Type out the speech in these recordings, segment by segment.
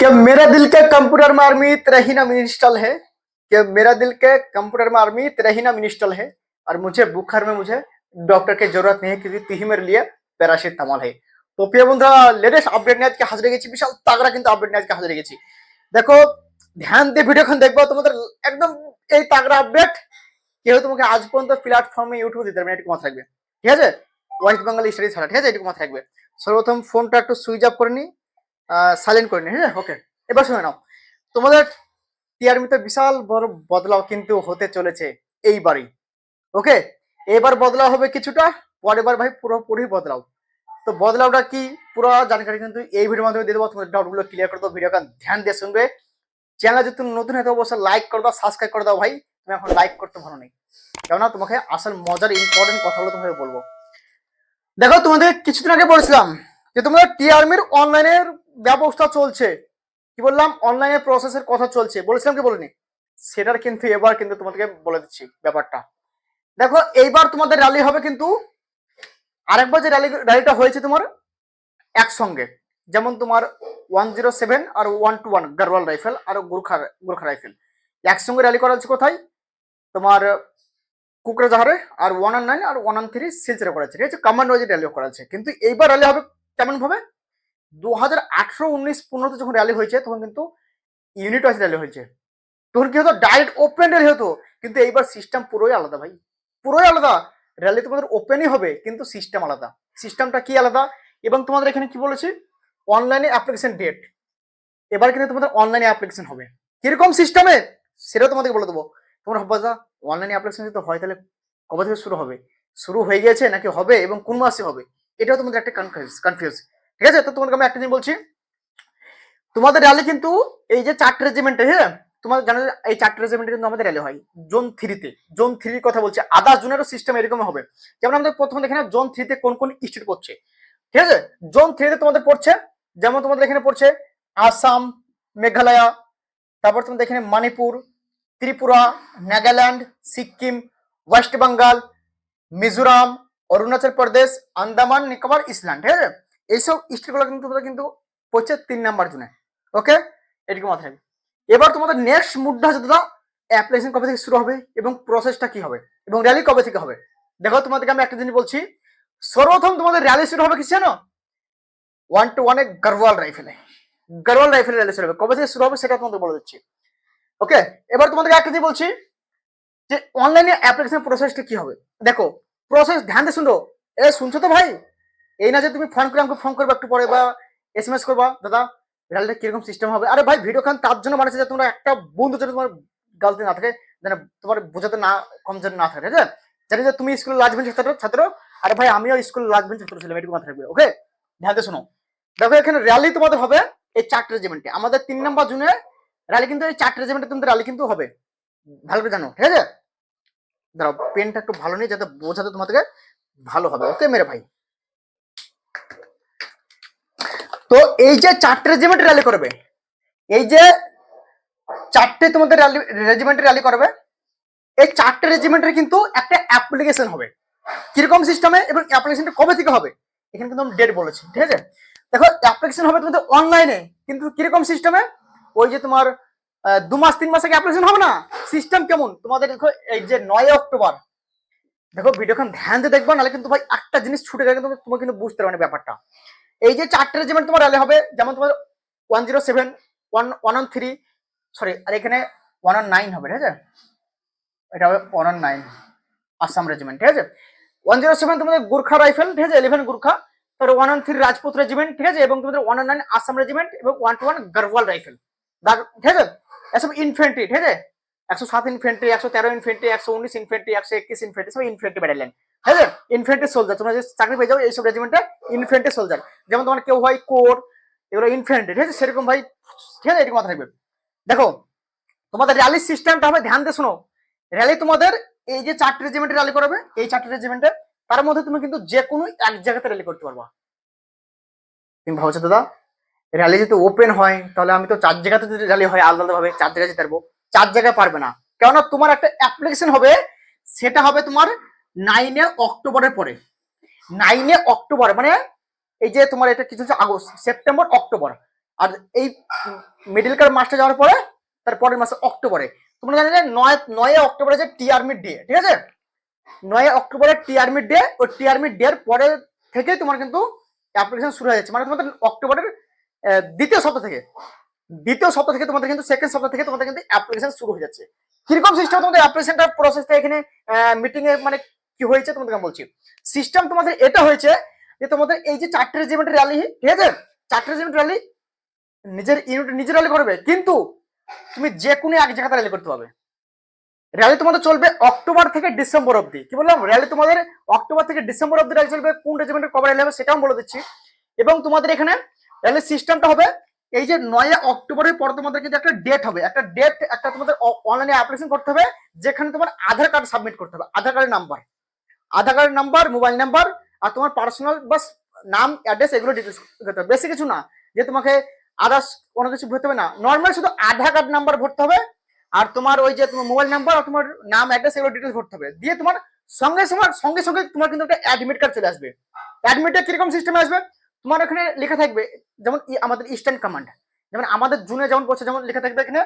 क्या मेरा दिल के कंप्यूटर में आर्मी तेरा ही नाम इंस्टॉल है क्या मेरा दिल के कंप्यूटर में आर्मी तेरा ही नाम इंस्टॉल है और मुझे बुखार में मुझे डॉक्टर की जरूरत नहीं है क्योंकि तू ही मेरे लिए প্যারাসিটামল है তো প্রিয় বন্ধুরা লেটেস্ট আপডেট নিয়ে আজকে হাজির হয়ে গেছি বিশাল তাগড়া কিন্তু আপডেট নিয়ে আজকে হাজির হয়ে গেছি দেখো ধ্যান দিয়ে ভিডিওখান দেখবো তোমাদের একদম এই তাগড়া আপডেট কেউ তোমাকে আজ পর্যন্ত প্ল্যাটফর্মে ইউটিউব দিতে পারবে না, এটুকু মাথায় রাখবে ঠিক আছে ওয়েস্ট বেঙ্গল স্টাডি ছাড়া ঠিক আছে এটুকু মাথায় রাখবে সর্বপ্রথম ফোনটা একটু সুইচ অফ করে নি সাইলেন্ট করে নি হ্যাঁ? ওকে এবার শুনে নাও। তোমাদের টিআরমিতে বিশাল বড় বদলাও কিন্তু হতে চলেছে এইবারই। ওকে এবার বদলাও হবে কিছুটা পরের ভাই পুরোপুরি বদলাও। তো বদলাওটা কি? পুরো জানকারি কিন্তু এই ভিডিওর মাধ্যমে দিয়ে দেবো। তোমাদের ডাউটগুলো ক্লিয়ার করে দেবো ভিডিওটা ধ্যান দিয়ে শুনবে। চ্যানেল যদি তুমি নতুন হতে অবশ্যই লাইক করে দাও সাবস্ক্রাইব করে দাও ভাই। তুমি এখন লাইক করতে ভালো নেই। কেননা তোমাকে আসল মজার ইম্পর্টেন্ট কথাগুলো তোমাকে বলব। দেখো, তোমাদের কিছুদিন আগে বলেছিলাম যে তোমাদের টিআরমির অনলাইনের ব্যবস্থা চলছে। কি বললাম? অনলাইনে প্রসেসের কথা চলছে। বলেছিলাম কি বলিনি? সেটার কিন্তু এবার কিন্তু তোমাদেরকে বলে দিচ্ছি ব্যাপারটা। দেখো, এইবার তোমাদের র্যালি হবে কিন্তু আরেকবার যে র্যালি র্যালিটা হয়েছে তোমার একসঙ্গে। যেমন তোমার ওয়ান জিরো সেভেন আর one two one Garhwal rifle আর গুরখা গুরখা রাইফেল একসঙ্গে র্যালি করা হচ্ছে কোথায়? তোমার কুকরাজাহারে আর ওয়ান আর নাইন আর ওয়ান আর থ্রি শিলচরে করা হচ্ছে। ঠিক আছে? কমান্ড ওয়াইজ র্যালি করা হচ্ছে। কিন্তু এইবার র্যালি হবে কেমন ভাবে দু হাজার আঠারো উনিশ পনেরোতে যখন র্যালি হয়েছে, তখন কিন্তু ইউনিট ওয়াইজ র্যালি হয়েছে। তখন কি হতো? ডাইরেক্ট ওপেন র্যালি হতো। কিন্তু এইবার সিস্টেম পুরোই আলাদা ভাই। পুরোই আলাদা। র্যালি তোমাদের ওপেনই হবে, কিন্তু সিস্টেম আলাদা। সিস্টেমটা কি আলাদা? এবং তোমাদের এখানে কি বলেছি? অনলাইনে অ্যাপ্লিকেশন ডেট এবার কিন্তু তোমাদের অনলাইনে অ্যাপ্লিকেশন হবে। কীরকম সিস্টেমে সেটাও তোমাদেরকে বলে দেবো। তোমরা ভাববা অনলাইনে অ্যাপ্লিকেশন যদি হয়, তাহলে কবে থেকে শুরু হবে? শুরু হয়ে গেছে নাকি হবে? এবং কোন মাসে হবে? এটাও তোমাদের একটা কনফিউজ কনফিউজ ঠিক আছে? তো তোমাকে আমি একটা জিনিস বলছি। তোমাদের র্যালি কিন্তু এই যে চারটে রেজিমেন্টে হ্যাঁ? তোমার জানো এই চারটে রেজিমেন্টে কিন্তু আমাদের র্যালি হয় জোন থ্রিতে জোন থ্রির কথা বলছি আদার্স জোনেরও সিস্টেম এরকম হবে। যেমন আমাদের প্রথমে দেখে না জোন থ্রিতে কোন কোন স্টেট পড়ছে। ঠিক আছে? জোন থ্রিতে তোমাদের পড়ছে, যেমন তোমাদের এখানে পড়ছে আসাম, মেঘালয়, তারপর তোমাদের এখানে মণিপুর, ত্রিপুরা, নাগাল্যান্ড, সিকিম, ওয়েস্ট বেঙ্গল, মিজোরাম, অরুণাচল প্রদেশ, আন্দামান, নিকোবর ইসল্যান্ড ঠিক আছে? এইসব স্টেটগুলো কিন্তু তোমাদের কিন্তু পড়ছে তিন নাম্বার জুনে ওকে এটুকু মাথায় রাখবে। এবার তোমাদের নেক্সট মুডটা হচ্ছে দাদা অ্যাপ্লিকেশন কবে থেকে শুরু হবে এবং প্রসেসটা কি হবে এবং র্যালি কবে থেকে হবে? দেখো, তোমাদেরকে আমি একটা জিনিস বলছি, সর্বপ্রথম তোমাদের র্যালি শুরু হবে কি জানো ওয়ান টু ওয়ানে গারওয়াল রাইফেলে গারওয়াল রাইফেলে র্যালি শুরু হবে। কবে থেকে শুরু হবে সেটা তোমাদের বলে দিচ্ছি। ওকে এবার তোমাদেরকে একটা জিনিস বলছি, যে অনলাইনে অ্যাপ্লিকেশন প্রসেসটা কি হবে? দেখো প্রসেস ধ্যান দিয়ে শুনো। এ, শুনছো তো ভাই? এই না যে তুমি ফোন করে আমাকে ফোন করবে একটু পরে বা এস এম এস করবা দাদা রেলটা কীরকম সিস্টেম হবে? আরে ভাই ভিডিও খান তার জন্য বানাচ্ছে যে তোমরা একটা বন্ধু যেন তোমার গালতে না থাকে যেন তোমার বোঝাতে না কম যেন না থাকে ঠিক আছে জানি যে তুমি স্কুলে লাস্ট বেঞ্চের ছাত্র ছাত্র আরে ভাই আমিও স্কুলে লাস্ট বেঞ্চের ছাত্র ছিলাম এটুকু মাথায় রাখবে ওকে ধ্যান দিয়ে শোনো। দেখো এখানে র্যালি তোমাদের হবে এই চারটে রেজিমেন্টে আমাদের তিন নম্বর জুনে র্যালি কিন্তু এই চারটে রেজিমেন্টে তোমাদের র্যালি কিন্তু হবে। ভালো করে জানো ঠিক আছে? দাঁড়াও পেনটা একটু ভালো নেই যাতে বোঝাতে তোমাদেরকে ভালো হবে ওকে মেরে ভাই? তো এই যে চারটে রেজিমেন্ট র্যালি করবে, এই যে চারটে তোমাদের র্যালি রেজিমেন্টের র্যালি করবে, এই চারটে রেজিমেন্টের কিন্তু একটা অ্যাপ্লিকেশন হবে। কীরকম সিস্টেমে এবং অ্যাপ্লিকেশনটা কবে থেকে হবে, এখানে কিন্তু আমি ডেট বলেছি, ঠিক আছে? দেখো অ্যাপ্লিকেশন হবে তোমাদের অনলাইনে কিন্তু কীরকম সিস্টেমে ওই যে তোমার দু মাস, তিন মাস আগে অ্যাপ্লিকেশন হবে না? সিস্টেম কেমন? তোমাদের দেখো, এই যে নয় অক্টোবর। দেখো ভিডিওখান ধ্যান দিয়ে দেখবা, নাহলে কিন্তু ভাই একটা জিনিস ছুটে গেলে কিন্তু তোমার কিন্তু বুঝতে পারবে ব্যাপারটা। এই যে চারটে রেজিমেন্ট তোমার র্যালি হবে, যেমন তোমার one zero seven one one on three sorry আর এখানে ওয়ান অন নাইন হবে, ঠিক আছে? এটা হবে one on nine Assam regiment ঠিক আছে? ওয়ান জিরো সেভেন তোমাদের গুর্খা রাইফেল ঠিক আছে? ইলেভেন গুর্খা, তারপর one on three Rajput regiment ঠিক আছে? এবং তোমাদের one on nine Assam regiment এবং one two one Garhwal rifle ঠিক আছে? এসব ইনফেন্ট্রি ঠিক আছে? একশো সাত ইনফেন্ট্রি একশো তেরো ইনফেন্ট্রি একশো উনিশ ইনফেন্ট্রি একশো একুশ ইনফেন্ট্রি সব ইনফেন্ট্রি ব্যাটালিয়ন আছে ইনফেন্ট্রি সোলজার তোমরা যে চাকরি পেয়ে যাও, এইসব রেজিমেন্টে ইনফেন্ট্রি সোলজার যেমন তোমার কেউ হয় কোর এগুলো ইনফেন্ট্রি ঠিক আছে? সেরকম ভাই, ঠিক আছে? এরকম মাথা রাখবে। দেখো, তোমাদের র্যালি সিস্টেমটা হবে, ধ্যান দিয়ে শোনো। র্যালি তোমাদের এই যে চারটে রেজিমেন্টে র্যালি করাবে, এই চারটে রেজিমেন্টে তার মধ্যে তুমি কিন্তু যে কোনো এক জায়গাতে র্যালি করতে পারবা। তুমি ভাবছ, দাদা র্যালি যদি ওপেন হয়, তাহলে আমি তো চার জায়গাতে যদি র্যালি হয় আলাদা আলাদা ভাবে চার জায়গায় যেতে পারব। চার জায়গায় পারবে না। কেননা তোমার একটা অ্যাপ্লিকেশন হবে, সেটা হবে তোমার নাইনে অক্টোবরের পরে। নাইনে অক্টোবর মানে এই যে তোমার এটা কিছু আগস্ট, সেপ্টেম্বর, অক্টোবর। আর এই মিডিল কার মাসটা যাওয়ার পরে, তার পরের মাসে অক্টোবরে। তোমরা জানো যে নয় নয় অক্টোবরে যে টি আর্মি ডে ঠিক আছে? নয় অক্টোবরে টি আর্মি ডে ওই টি আর্মি ডে এর পরে থেকে তোমার কিন্তু অ্যাপ্লিকেশন শুরু হয়ে যাচ্ছে। মানে তোমাদের অক্টোবরের দ্বিতীয় সপ্তাহ থেকে। দ্বিতীয় সপ্তাহ থেকে তোমাদের কিন্তু সেকেন্ড সপ্তাহ থেকে তোমাদের কিন্তু অ্যাপ্লিকেশন শুরু হয়ে যাচ্ছে। কীরকম সিস্টেম তোমাদের অ্যাপ্লিকেশনটার প্রসেসটা এখানে মিটিং এ মানে কি হয়েছে তোমাদেরকে বলছি। সিস্টেম তোমাদের এটা হয়েছে যে তোমাদের এই যে চারটে রেজিমেন্ট র্যালি ঠিক আছে? চারটে রেজিমেন্ট র্যালি নিজের ইউনিট নিজের র্যালি করবে। কিন্তু তুমি যে কোনো এক জায়গাতে র্যালি করতে পারবে। র্যালি তোমাদের চলবে অক্টোবর থেকে ডিসেম্বর অবধি। কি বললাম? র্যালি তোমাদের অক্টোবর থেকে ডিসেম্বর অবধি র্যালি চলবে, কোন রেজিমেন্টের কবে র্যালি হবে সেটাও বলে দিচ্ছি। এবং তোমাদের এখানে র্যালি সিস্টেমটা হবে এই যে নয় অক্টোবরের পর তোমাদের কিন্তু একটা ডেট হবে। একটা ডেট একটা তোমাদের অনলাইনে অ্যাপ্লিকেশন করতে হবে, যেখানে তোমার আধার কার্ড সাবমিট করতে হবে, আধার কার্ডের number Aadhaar card number, mobile number আর তোমার পার্সোনাল বাস নাম, অ্যাড্রেস এগুলো ডিটেলস করতে হবে। বেশি কিছু না, যে তোমাকে আদার্স কোনো কিছু ভরতে হবে না। নর্মাল শুধু আধার কার্ড নাম্বার ভরতে হবে আর তোমার ওই যে তোমার মোবাইল নাম্বার আর তোমার নাম অ্যাড্রেস এগুলো ডিটেলস ভরতে হবে। দিয়ে তোমার সঙ্গে সঙ্গে সঙ্গে সঙ্গে তোমার কিন্তু একটা অ্যাডমিট কার্ড চলে আসবে। অ্যাডমিটটা কীরকম সিস্টেমে আসবে? তোমার এখানে লেখা থাকবে, যেমন আমাদের ইস্টার্ন কমান্ড যেমন আমাদের জুনে যেমন পড়ছে যেমন লেখা থাকবে এখানে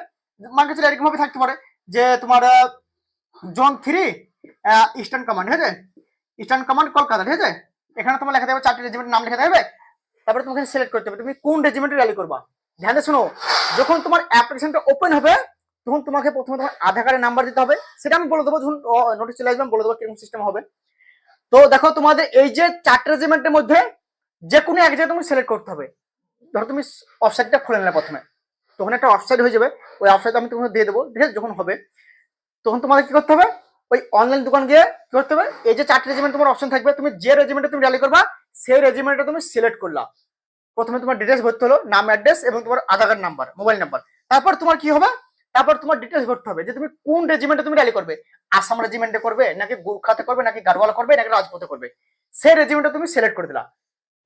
কিছু এরকম ভাবে থাকতে পারে যে তোমার জোন থ্রি ইস্টার্ন কমান্ড ঠিক আছে? ইস্টার্ন কমান্ড কলকাতা, ঠিক আছে? এখানে তোমার লেখা দেবে চারটি রেজিমেন্টের নাম লেখা থাকবে। তারপরে তোমাকে সিলেক্ট করতে হবে। তুমি কোন রেজিমেন্টে র্যালি করবা? ধ্যান শোনো, যখন তোমার অ্যাপ্লিকেশনটা ওপেন হবে, তখন তোমাকে প্রথমে তোমার আধার কার্ডের নাম্বার দিতে হবে। সেটা আমি বলে দেবো যখন নোটিশ চলে আসবে বলে দেবো কীরকম সিস্টেম হবে। তো দেখো, তোমাদের এই যে চারটে রেজিমেন্টের মধ্যে যে কোনো এক জায়গায় তুমি সিলেক্ট করতে হবে। ধরো, তুমি অফসাইডটা খুলে নিলে প্রথমে। তখন একটা অফসাইড হয়ে যাবে। ওই অফসাইড আমি তোমাকে দিয়ে দেবো, ঠিক আছে? যখন হবে, তখন তোমাদের কি করতে হবে? ওই অনলাইন দোকান গিয়ে কি করতে হবে? এই যে চারটে রেজিমেন্ট তোমার অপশন থাকবে, তুমি যে রেজিমেন্টে তুমি র্যালি করবা, সেই রেজিমেন্টটা তুমি সিলেক্ট করলা। প্রথমে তোমার ডিটেলস ভরতে হলো, নাম অ্যাড্রেস এবং তোমার Aadhaar card number mobile number তারপর তোমার কি হবে? তারপর তোমার ডিটেলস ভরতে হবে যে তুমি কোন রেজিমেন্টে তুমি র্যালি করবে। আসাম রেজিমেন্টে করবে, নাকি গুরখাতে করবে, নাকি গারওয়ালা করবে, নাকি রাজপথে করবে। সেই রেজিমেন্টটা তুমি সিলেক্ট করে দিলা।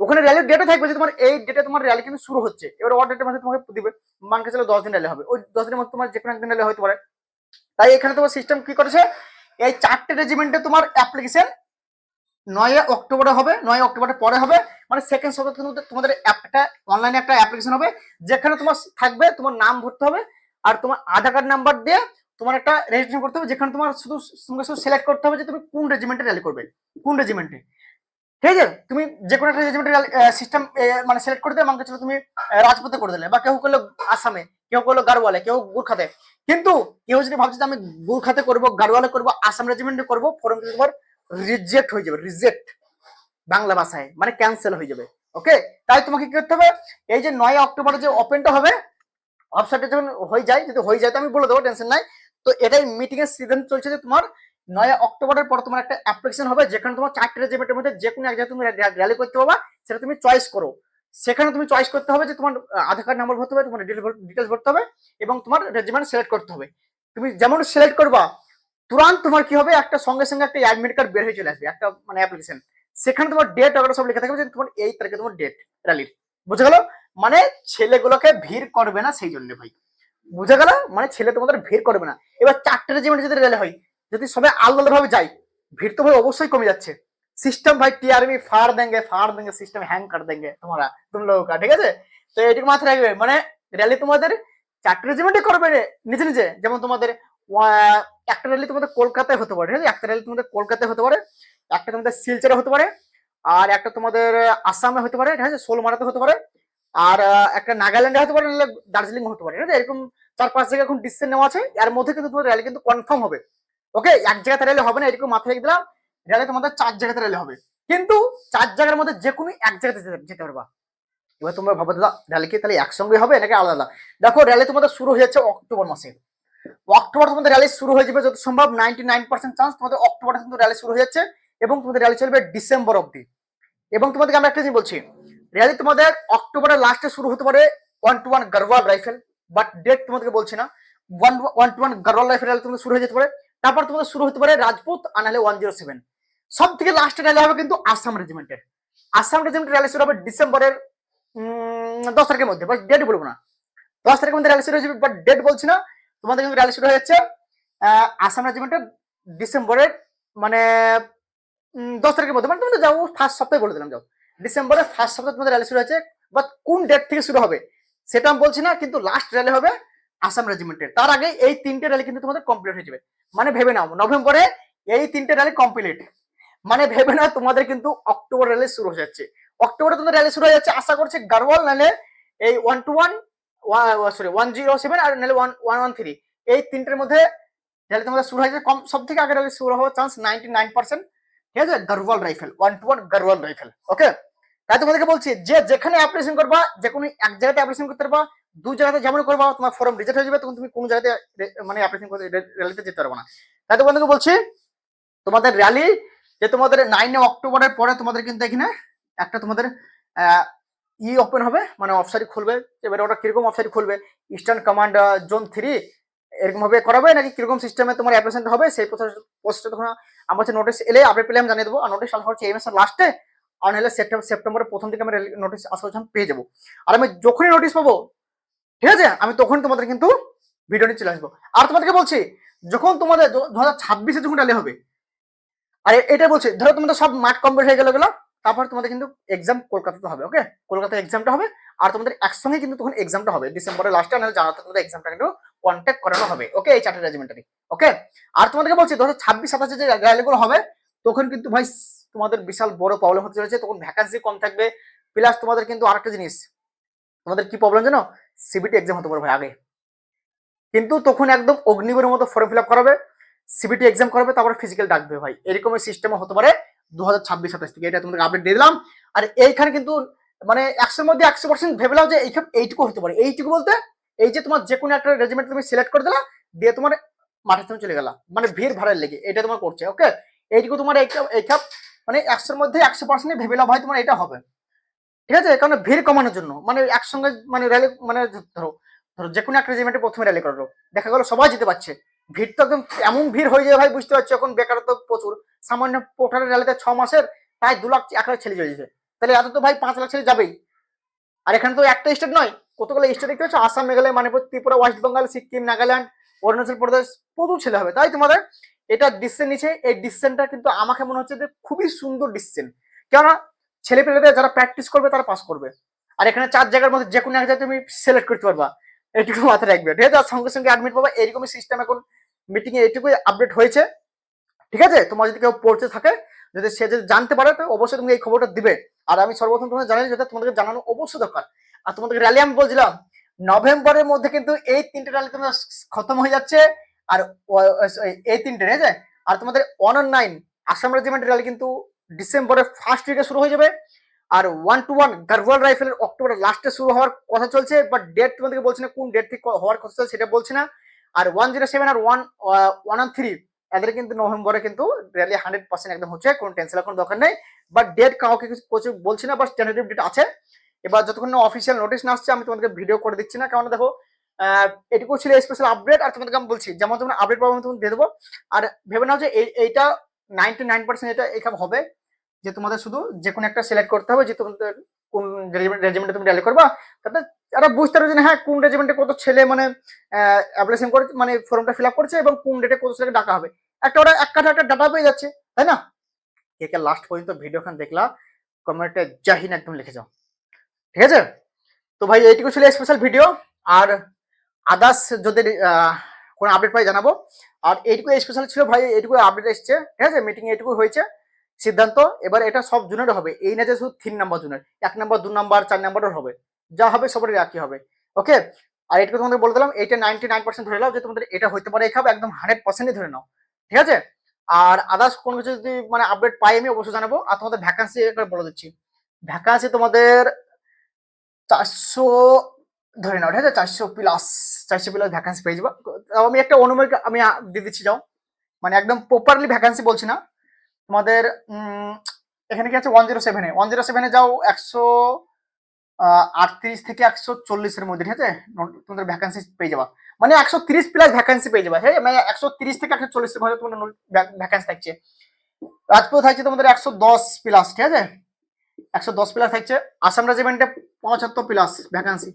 ওখানে র্যালির ডেটে থাকবে যে তোমার এই ডেটে তোমার র্যালি কিন্তু শুরু হচ্ছে। এবার ওয়ার ডেটের মধ্যে তোমাকে দিবে। মানকে চলে দশ দিন র্যালি হবে। ওই দশ দিনের মধ্যে তোমার যে কোনো একদিন র্যালি হতে পারে। তাই এখানে তোমার সিস্টেম কি করেছে? এই চারটে রেজিমেন্টে তোমার অ্যাপ্লিকেশন নয় অক্টোবরে হবে, নয় অক্টোবরের পরে হবে। মানে সেকেন্ড সপ্তাহের মধ্যে তোমাদের একটা অনলাইনে একটা অ্যাপ্লিকেশন হবে, যেখানে তোমার থাকবে, তোমার নাম ভরতে হবে, আর তোমার আধার কার্ড নাম্বার দিয়ে তোমার একটা রেজিস্ট্রেশন করতে হবে, যেখানে তোমার শুধু তোমাকে শুধু সিলেক্ট করতে হবে যে তুমি কোন রেজিমেন্টে র্যালি করবে। কোন রেজিমেন্টে ঠিক আছে? তুমি যে কোনো একটা রেজিমেন্টের সিস্টেম মানে সিলেক্ট করে দিলে আমাকে ছিল তুমি রাজপথে করে দিলে। বা কেউ করল আসামে, কেউ করল গারওয়ালে কেউ গুরখাতে কিন্তু কেউ যদি ভাবছে যে আমি গুরখাতে করব গারওয়ালে করব, আসাম রেজিমেন্টে করব ফর্ম তোমার রিজেক্ট হয়ে যাবে রিজেক্ট বাংলা ভাষায় মানে ক্যান্সেল হয়ে যাবে। ওকে তাই তোমাকে কি করতে হবে? এই যে নয় অক্টোবরে যে ওপেনটা হবে ওয়েবসাইটে যখন হয়ে যায়, যদি হয়ে যায় তো আমি বলে দেবো টেনশন নাই। তো এটাই মিটিং এর সিজন চলছে যে তোমার নয় অক্টোবরের পর তোমার একটা অ্যাপ্লিকেশন হবে, যেখানে তোমার চারটে রেজিমেন্টের মধ্যে যে কোনো এক জায়গায় তুমি র্যালি করতে পারবা, সেটা তুমি চয়েস করো। সেখানে তুমি চয়েস করতে হবে যে তোমার আধার কার্ড নাম্বার ভরতে হবে, তোমার ডিটেলস ভরতে হবে, এবং তোমার রেজিমেন্ট সিলেক্ট করতে হবে। তুমি যেমন সিলেক্ট করবা, তুরন্ত তোমার কি হবে, একটা সঙ্গে সঙ্গে একটা অ্যাডমিট কার্ড বের হয়ে চলে আসবে, একটা মানে অ্যাপ্লিকেশন সেখানে তোমার ডেট ওগুলো সব লেখা থাকবে যে তোমার এই তারিখে তোমার ডেট র্যালির বুঝে গেল? মানে ছেলেগুলোকে ভিড় করবে না, সেই জন্য ভাই। বুঝে গেল? মানে ছেলে তোমাদের ভিড় করবে না। এবার চারটে রেজিমেন্ট যদি র্যালি হয় যদি সবাই আলাদা ভাবে যাই ভিড় তো ভাই অবশ্যই কমে যাচ্ছে। সিস্টেম ভাই টি আর্মি ফার দেঙ্গে ফার দেঙ্গে সিস্টেম হ্যাং কার দেঙ্গে তোমরা, তুমি লোক ঠিক আছে? তো এটুকু মাথায় রাখবে মানে র্যালি তোমাদের চাকরি রেজিমেন্টে করবে নিজে নিজে। যেমন তোমাদের একটা র্যালি তোমাদের কলকাতায় হতে পারে, ঠিক আছে? একটা র্যালি তোমাদের কলকাতায় হতে পারে, একটা তোমাদের শিলচরে হতে পারে, আর একটা তোমাদের আসামে হতে পারে, ঠিক আছে? সোলমারাতে হতে পারে, আর একটা নাগাল্যান্ডে হতে পারে, নাহলে দার্জিলিং হতে পারে, ঠিক আছে? এরকম চার পাঁচ জায়গায় এখন ডিসিশন নেওয়া আছে, এর মধ্যে কিন্তু তোমাদের র্যালি কিন্তু কনফার্ম হবে। ওকে এক জায়গাতে র্যালি হবে না এরকম মাথায় রেখে দিলাম। র্যালি তোমাদের চার জায়গাতে র্যালি হবে। কিন্তু চার জায়গার মধ্যে যে কোনো এক জায়গাতে যেতে- পারবা এবার তোমরা ভাবো, দাদা র্যালি কি তাহলে একসঙ্গে হবে নাকি আলাদা আলাদা? দেখো র্যালি তোমাদের শুরু হয়ে যাচ্ছে অক্টোবর মাসে। অক্টোবর তোমাদের র্যালি শুরু হয়ে যাবে যত সম্ভব নাইনটি নাইন পার্সেন্ট চান্স তোমাদের অক্টোবরে কিন্তু র্যালি শুরু হয়ে যাচ্ছে এবং তোমাদের র্যালি চলবে ডিসেম্বর অব্দি এবং তোমাদেরকে আমরা একটা জিনিস বলছি র্যালি তোমাদের অক্টোবরের লাস্টে শুরু হতে পারে one two one Garhwal rifle but date তোমাদেরকে বলছি না। One one two one Garhwal rifle rally তোমাদের শুরু হয়ে যেতে পারে তারপর তোমাদের শুরু হতে পারে রাজপুত আর নাহলে ওয়ান জিরো সেভেন সব থেকে লাস্টে র্যালি হবে কিন্তু আসাম রেজিমেন্টের আসাম রেজিমেন্টের র্যালি শুরু হবে ডিসেম্বরের দশ তারিখের মধ্যে বাট ডেট বলব না। দশ তারিখের মধ্যে র্যালি শুরু হয়ে যাবে বাট ডেট বলছি না। তোমাদের কিন্তু র্যালি শুরু হয়ে যাচ্ছে আসাম রেজিমেন্টের ডিসেম্বরের মানে দশ তারিখের মধ্যে। মানে তোমাদের যাও ফার্স্ট সপ্তাহে বলে দিলাম, যাও। ডিসেম্বরের ফার্স্ট সপ্তাহে তোমাদের র্যালি শুরু হয়েছে বাট কোন ডেট থেকে শুরু হবে, সেটা আমি বলছি না, কিন্তু লাস্ট র্যালি হবে আসাম রেজিমেন্টের তার আগে এই তিনটে র্যালি কিন্তু তোমাদের কমপ্লিট হয়ে যাবে। মানে ভেবে নাও, নভেম্বরে এই তিনটে র্যালি কমপ্লিট মানে ভেবে নাও তোমাদের কিন্তু অক্টোবর র্যালি শুরু হয়ে যাচ্ছে। অক্টোবরে তোমাদের র্যালি শুরু হয়ে যাচ্ছে, আশা করছি গারওয়াল নালে এই one two one sorry one zero seven আর নাহলে ওয়ান ওয়ান ওয়ান থ্রি এই তিনটের মধ্যে র্যালি তোমাদের শুরু হয়ে হয়েছে কম সব থেকে আগে র্যালি শুরু হওয়ার চান্স নাইনটি নাইন পার্সেন্ট ঠিক আছে? Garhwal rifle one two one Garhwal rifle okay তাই তোমাদেরকে বলছি, যে যেখানে অ্যাপ্লিকেশন করবা যে কোনো এক জায়গাতে অ্যাপ্লিকেশন করতে পারবা। দু জায়গাতে যেমন করব, তোমার ফর্ম রিজেক্ট হয়ে যাবে, তখন তুমি কোনো জায়গাতে মানে অ্যাপ্লিকেশন করতে র্যালিতে যেতে পারবে না। তাই তোমাদেরকে বলছি, তোমাদের র্যালি যে তোমাদের নাইনে অক্টোবরের পরে তোমাদের কিন্তু এখানে একটা তোমাদের ই ওপেন হবে মানে অফসারি খুলবে। এবারে ওটা কীরকম অফসারি খুলবে? ইস্টার্ন কমান্ড জোন থ্রি এরকম ভাবে করাবে, নাকি কীরকম সিস্টেমে তোমার অ্যাপ্লিকেশন হবে, সেই পোস্টে তখন আমার কাছে নোটিশ এলে আপডেট পেলে আমি জানিয়ে দেবো। আর নোটিশ আসা হচ্ছে এই মাসের লাস্টে আর নাহলে সেপ্টেম্বর সেপ্টেম্বরের প্রথম থেকে আমি নোটিশ আসা হচ্ছে আমি পেয়ে যাব। আর আমি যখনই নোটিশ পাবো ঠিক আছে? আমি তখন তোমাদের কিন্তু ভিডিও নিয়ে চলে আসব। আর তোমাদেরকে বলছি, যখন তোমাদের দু হাজার ছাব্বিশে যখন র্যালি হবে, আর এটা বলছি, ধরো তোমাদের সব মাঠ কমপ্লিট হয়ে গেল গেলো, তারপর তোমাদের কিন্তু এক্সাম কলকাতাতে হবে ওকে কলকাতায় এক্সামটা হবে, আর তোমাদের একসঙ্গে কিন্তু তখন এক্সামটা হবে। ডিসেম্বরের লাস্টে নাহলে জানাতে তোমাদের এক্সামটা কিন্তু কন্ট্যাক্ট করানো হবে ওকে এই চারটে রেজিমেন্টারি ওকে আর তোমাদেরকে বলছি, দু হাজার ছাব্বিশ, সাতাশে যে র্যালিগুলো হবে, তখন কিন্তু ভাই তোমাদের বিশাল বড় প্রবলেম হতে চলেছে, তখন ভ্যাকান্সি কম থাকবে প্লাস তোমাদের কিন্তু আরেকটা জিনিস, তোমাদের কি প্রবলেম জানো? সিবিটি এক্সাম হতে পারে ভাই আগে। কিন্তু তখন একদম অগ্নিবরের মতো ফর্ম ফিল আপ করাবে সিবিটি এক্সাম করাবে, তারপর ফিজিক্যাল ডাকবে ভাই। এরকমের সিস্টেমে হতে পারে দু হাজার ছাব্বিশ, সাতাশ থেকে। এটা তোমাদের আপডেট দিয়ে দিলাম। আর এইখানে কিন্তু মানে একশোর মধ্যে একশো পার্সেন্ট ভেবে নাও যে এইখানে এইটুকু হতে পারে। এইটুকু বলতে এই যে তোমার যে কোনো একটা রেজিমেন্ট তুমি সিলেক্ট করে দিলা, দিয়ে তোমার মাঠে তুমি চলে গেলা। মানে ভিড় ভাড়ার লেগে। এটা তোমার করছে ওকে এইটুকু তোমার এইখাপ মানে একশোর মধ্যে একশো পার্সেন্ট ভেবে নাও ভাই তোমার এটা হবে। ঠিক আছে? কারণ ভিড় কমানোর জন্য। মানে একসঙ্গে মানে র্যালি মানে ধরো ধরো যে কোনো একটা রেজিমেন্টে প্রথমে র্যালি করল। দেখা গেলো সবাই যেতে পারছে। ভিড় তো একদম এমন ভিড় হয়ে যায় ভাই, বুঝতে পারছ? এখন বেকারত্ব প্রচুর। সামান্য পোটারের র্যালিতে ছ মাসের, প্রায় দু লাখ এক লাখ ছেলে চলেছে তাহলে এত তো ভাই পাঁচ লাখ ছেলে যাবেই। আর এখানে তো একটা স্টেট নয়, কতগুলো স্টেট দেখতে পাচ্ছ? আসাম, মেঘালয়, মণিপুর, ত্রিপুরা, ওয়েস্ট বেঙ্গল, সিকিম, নাগাল্যান্ড, অরুণাচল প্রদেশ, প্রচুর ছেলে হবে। তাই তোমাদের এটা ডিসিশন নিচ্ছে এই ডিসিশনটা কিন্তু আমাকে মনে হচ্ছে যে খুবই সুন্দর ডিসিশন কেননা ছেলে পেলেদের যারা প্র্যাকটিস করবে, তারা পাস করবে। আর এখানে চার জায়গার মধ্যে যে কোনো এক জায়গায় তুমি সিলেক্ট করতে পারবা। এইটুকু মাথায় রাখবে। ঠিক আছে? আর সঙ্গে সঙ্গে অ্যাডমিট পাবা, এরকমই সিস্টেম এখন মিটিং এ এইটুকুই আপডেট হয়েছে। ঠিক আছে? তোমার যদি কেউ পড়তে থাকে, যদি সে যদি জানতে পারে, তো অবশ্যই তুমি এই খবরটা দিবে। আর আমি সর্বপ্রথম তোমাদের জানাই, যেটা তোমাদেরকে জানানো অবশ্যই দরকার। আর তোমাদেরকে র্যালি আমি বলছিলাম, নভেম্বরের মধ্যে কিন্তু এই তিনটে র্যালি তোমাদের খতম হয়ে যাচ্ছে। আর এই তিনটে, ঠিক আছে? আর তোমাদের one on nine Assam regiment rally কিন্তু ডিসেম্বরের ফার্স্ট উইকে শুরু হয়ে যাবে। আর ওয়ান টু ওয়ান গার্ভাল রাইফেলের অক্টোবরের লাস্টে শুরু হওয়ার কথা চলছে বাট ডেট তোমাদেরকে বলছি না কোন ডেট থেকে হওয়ার কথা চলছে সেটা বলছি না। আর ওয়ান জিরো সেভেন আর ওয়ান ওয়ান থ্রি এদের কিন্তু নভেম্বরে কিন্তু র্যালি হান্ড্রেড পার্সেন্ট একদম হচ্ছে, কোনো টেনশন কোনো দরকার নেই। বাট ডেট কাউকে কিছু বলছি না বাট টেন্টেটিভ ডেট আছে। এবার যতক্ষণ না অফিসিয়াল নোটিশ না আসছে, আমি তোমাদেরকে ভিডিও করে দিচ্ছি না। কারণ দেখো এটুকু ছিল স্পেশাল আপডেট আর তোমাদেরকে আমি বলছি, যেমন তোমরা আপডেট পাবো, আমি তোমাকে দিয়ে দেবো। আর ভেবে নাও যে এই- এইটা নাইনটি নাইন পার্সেন্ট এটা এখানে হবে। যে তোমাদের শুধু যে কোনো একটা সিলেক্ট করতে হবে, যে তোমাদের কোন রেজিমেন্টে তুমি র্যালি করবা, তাতে তারা বুঝতে পারবে যে হ্যাঁ কোন রেজিমেন্টে কত ছেলে মানে অ্যাপ্লিকেশন করে মানে ফর্মটা ফিল আপ করছে এবং কোন ডেটে কত ছেলেকে ডাকা হবে। একটা ওরা এক কাঠা একটা ডাটা পেয়ে যাচ্ছে, তাই না? কে লাস্ট পর্যন্ত ভিডিওখান দেখলা কমেন্টে জাহিন একদম লিখে যাও। ঠিক আছে? তো ভাই, এইটুকু ছিল স্পেশাল ভিডিও আর আদার্স যদি কোনো আপডেট পাই জানাব। আর এইটুকু স্পেশাল ছিল ভাই, এইটুকু আপডেট এসছে, ঠিক আছে? মিটিং এইটুকু হয়েছে। সিদ্ধান্ত, এবার এটা সব জুনের হবে। এই না যে শুধু তিন নাম্বার জুনের, এক নাম্বার, দু নাম্বার, চার নাম্বারের হবে। যা হবে সবারই একই হবে। ওকে? আর এটাকে তোমাদের বলে দিলাম এটা নাইনটি নাইন পার্সেন্ট ধরে নাও, যে তোমাদের এটা হতে পারে, এই খাবে একদম হান্ড্রেড পার্সেন্টই ধরে নাও। ঠিক আছে? আর আদার্স কোনো কিছু যদি মানে আপডেট পাই, আমি অবশ্যই জানাব। আর তোমাদের ভ্যাকান্সি বলে দিচ্ছি। ভ্যাকান্সি তোমাদের চারশো ধরে নাও, ঠিক আছে? চারশো প্লাস চারশো প্লাস ভ্যাকান্সি পেয়ে যাব। আমি একটা অনুমানিক আমি দিয়ে দিচ্ছি, যাও। মানে একদম প্রপারলি ভ্যাকান্সি বলছি না। তোমাদের এখানে কি আছে? ওয়ান জিরো সেভেনে ওয়ান জিরো সেভেনে যাও, একশো আটত্রিশ থেকে একশো চল্লিশের মধ্যে, ঠিক আছে? তোমাদের ভ্যাকান্সি পেয়ে যাবা। মানে একশো তিরিশ প্লাস ভ্যাকান্সি পেয়ে যাবা আছে? মানে একশো তিরিশ থেকে একশো চল্লিশের মধ্যে তোমাদের ভ্যাকান্সি থাকছে। রাজপুর থাকছে তোমাদের একশো দশ প্লাস ঠিক আছে? একশো দশ প্লাস থাকছে। আসাম রেজিমেন্টে পঁচাত্তর প্লাস ভ্যাকান্সি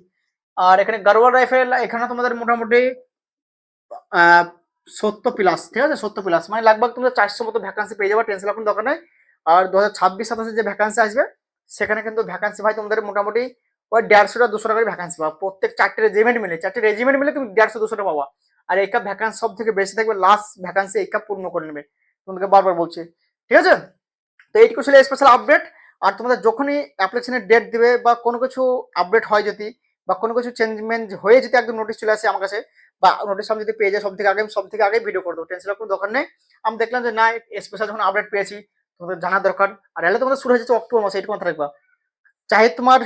আর এখানে গারোয়াল রাইফেল, এখানে তোমাদের মোটামুটি সত্তর প্লাস ঠিক আছে? সত্তর প্লাস মানে লাগভাগ তোমাদের চারশো মতো ভ্যাকান্সি পেয়ে যাবে টেনশন এখন দরকার নেই। আর দু হাজার ছাব্বিশ যে ভ্যাকান্সি আসবে, সেখানে কিন্তু ভ্যাকান্সি ভাই তোমাদের মোটামুটি ওই দেড়শোটা দুশো টাকার ভ্যাকান্সি পাবা। প্রত্যেক চারটে রেজিমেন্ট মিলে, চারটে রেজিমেন্ট মিলে তুমি দেড়শো, দুশো টাকা পাবা। আর এই কাপ ভ্যাকান্সি সব থেকে বেশি থাকবে লাস্ট ভ্যাকান্সি এই কাপ পূর্ণ করে নেবে। তোমাদেরকে বারবার বলছি। ঠিক আছে? তো এইটুকু ছিল স্পেশাল আপডেট আর তোমাদের যখনই অ্যাপ্লিকেশনের ডেট দিবে বা কোনো কিছু আপডেট হয় যদি বা কোনো কিছু চেঞ্জমেন্ট হয়ে যদি একদম নোটিশ চলে আসে আমার কাছে, বা নোটিশ আমি যদি পেয়ে যাই সব থেকে আগে সব থেকে আগে ভিডিও করে দেবো। টেনশনের কোনো দরকার নেই। আমি দেখলাম যে, না স্পেশাল যখন আপডেট পেয়েছি, তোমাদের জানা দরকার। আর এলে তোমাদের শুরু হয়ে যাচ্ছে অক্টোবর মাসে, এইটুকু মাথা রাখবা। চাহে তোমার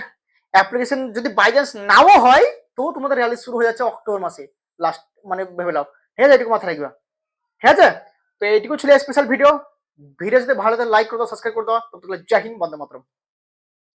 অ্যাপ্লিকেশন যদি বাই চান্স নাও হয়, তো তোমাদের র্যালি শুরু হয়ে যাচ্ছে অক্টোবর মাসে। লাস্ট মানে ভেবে নাও। ঠিক আছে এটুকু মাথা রাখবা। ঠিক আছে? তো এইটুকু ছিল স্পেশাল ভিডিও ভিডিও যদি ভালো লাগে লাইক করে দাও সাবস্ক্রাইব করে দাও। ততগুলো জয় হিন্দ, বন্দে মাতরম।